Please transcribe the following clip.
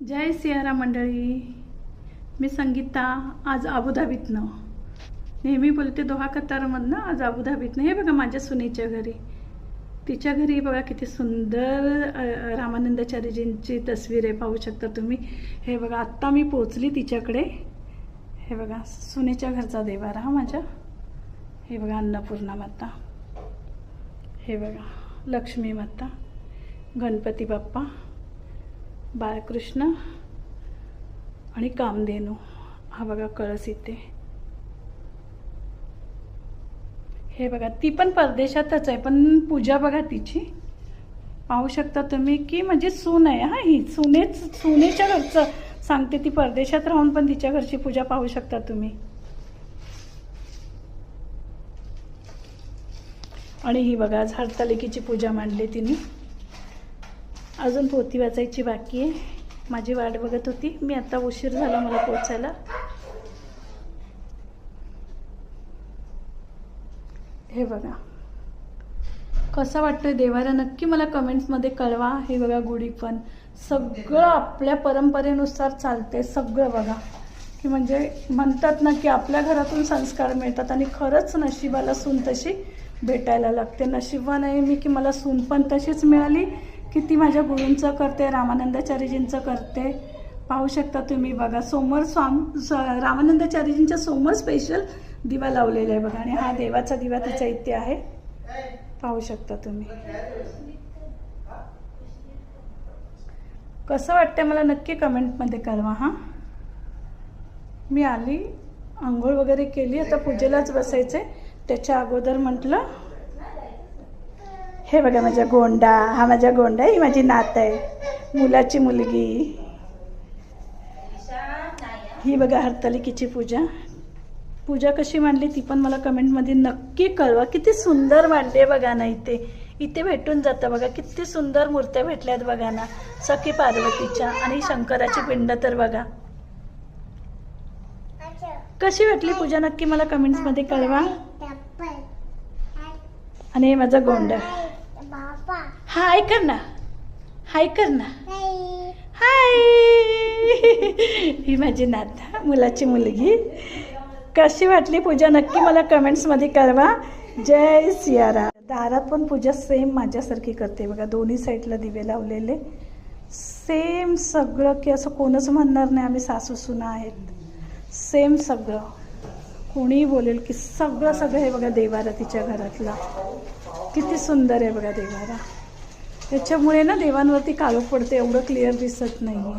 जय Sierra मंडळी. मी संगीता आज अबुधाबीतनं नेहमी बोलते दोहा कतारमधनं आज अबुधाबीतनं हे बघा माझ्या सुनेच्या घरी. तिच्या घरी बघा किती सुंदर रामानंदाचार्यजींची तस्वीर आहे पाहू शकता तुम्ही. हे बघा आत्ता मी पोचली तिच्याकडे. हे बघा सुनेच्या घरचा देवारा हा माझ्या. हे बघा अन्नपूर्णा माता. हे बघा लक्ष्मी माता. गणपती बाप्पा. बाळकृष्ण आणि कामधेनू. हा बघा कळस इथे. हे बघा ती पण परदेशातच आहे पण पूजा बघा तिची. पाहू शकता तुम्ही की म्हणजे सून आहे हा ही सुनेच सुनेच्या घरचं. सांगते ती परदेशात राहून पण तिच्या घरची पूजा पाहू शकता तुम्ही. आणि ही बघा आज हरतालिकेची पूजा मांडली तिने. अजून पोती वाचायची बाकी आहे. माझी वाट बघत होती. मी आता उशीर झाला मला पोचायला. हे बघा. कसं वाटतंय देवाला? नक्की मला कमेंट्समध्ये कळवा. हे बघा गुढी पण. सगळं आपल्या परंपरेनुसार चालते सगळं बघा. की म्हणजे म्हणतात ना की आपल्या घरातून संस्कार मिळतात आणि खरंच नशिबाला सून तशी भेटायला लागते. नशिबान आहे मी की मला सून पण तशीच मिळाली. की ती माझ्या गुरूंचं करते रामानंदाचार्यजींचं करते. पाहू शकता तुम्ही बघा समोर स्वाम स- रामानंदाचार्यजींच्या समोर स्पेशल दिवा लावलेला आहे बघा. आणि हा देवाचा दिवा तिचा इथे आहे. पाहू शकता तुम्ही. कसं वाटतंय मला नक्की कमेंटमध्ये कळवा हां? मी आली आंघोळ वगैरे केली आता पूजेलाच बसायचे त्याच्या अगोदर म्हटलं हे बघा माझ्या गोंडा हा माझा गोंडा ही माझी नात आहे. मुलाची मुलगी. ही बघा हरतालिकेची पूजा. पूजा कशी मांडली ती पण मला कमेंटमध्ये नक्की कळवा. किती सुंदर मांडली आहे बघा ना इथे. इथे भेटून जातं बघा. किती सुंदर मूर्त्या भेटल्यात बघा ना. सखी पार्वतीच्या आणि शंकराची पिंड तर बघा. कशी वाटली पूजा नक्की मला कमेंट्समध्ये कळवा. आणि हे माझा गोंडा. हाय कर ना. हाय कर ना. हाय. ही माझी नात हा, मुलाची मुलगी. कशी वाटली पूजा? नक्की मला कमेंट्समध्ये कळवा. जय सियारा दारात पण पूजा सेम माझ्यासारखी करते. बघा दोन्ही साईडला दिवे लावलेले. सेम सगळं की असं कोणच म्हणणार नाही आम्ही सासू सुना आहेत. सेम सगळं. कोणीही बोलेल की सगळं सगळं हे बघा देवारा तिच्या घरातला. किती सुंदर आहे बघा देवारा. त्याच्यामुळे ना देवांवरती काळोख पडते एवढं क्लिअर दिसत नाही